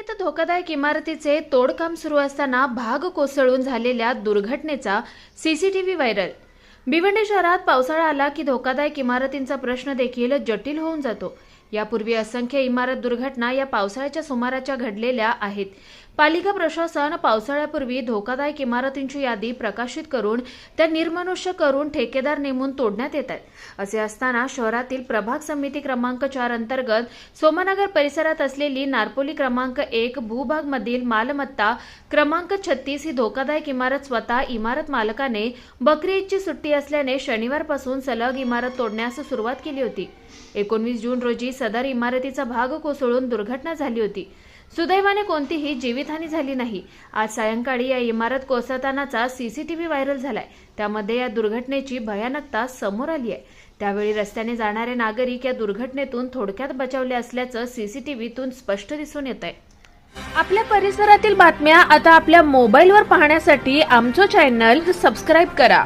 भिवंडीत धोकादायक इमारतीचे तोडकाम सुरू असताना भाग कोसळून झालेल्या दुर्घटनेचा सीसीटीव्ही व्हायरल. भिवंडी शहरात पावसाळा आला की धोकादायक इमारतींचा प्रश्न देखील जटिल होऊन जातो. यापूर्वी असंख्य इमारत दुर्घटना या पावसाळ्याच्या सुमाराच्या घडलेल्या आहेत. पालिका प्रशासन पावसाळ्यापूर्वी धोकादायक इमारतींची यादी प्रकाशित करून त्या निर्मनुष्य करून ठेकेदार नेमून तोडण्यात येत आहेत. असे असताना शहरातील प्रभाग समिती क्रमांक चार अंतर्गत सोमनगर परिसरात असलेली नारपोली क्रमांक एक भूभागमधील मालमत्ता क्रमांक छत्तीस ही धोकादायक इमारत स्वतः इमारत मालकाने बकरी ईदची सुट्टी असल्याने शनिवारपासून सलग इमारत तोडण्यास सुरुवात केली होती. एकोणवीस जून रोजी सदर इमारतीचा भाग कोसळून दुर्घटना झाली होती. सुदैवाने कोणतीही जीवितहानी झाली नाही. आज सायंकाळी या इमारत कोसळतानाचा सीसीटीव्ही व्हायरल झालाय. त्यामध्ये या दुर्घटनेची भयानकता समोर आली आहे. त्यावेळी रस्त्याने जाणारे नागरिक या दुर्घटनेतून थोडक्यात बचावले असल्याचं सीसीटीव्हीतून स्पष्ट दिसून येत आहे. आपल्या परिसरातील बातम्या आता आपल्या मोबाईलवर पाहण्यासाठी आमचं चॅनल सबस्क्राईब करा.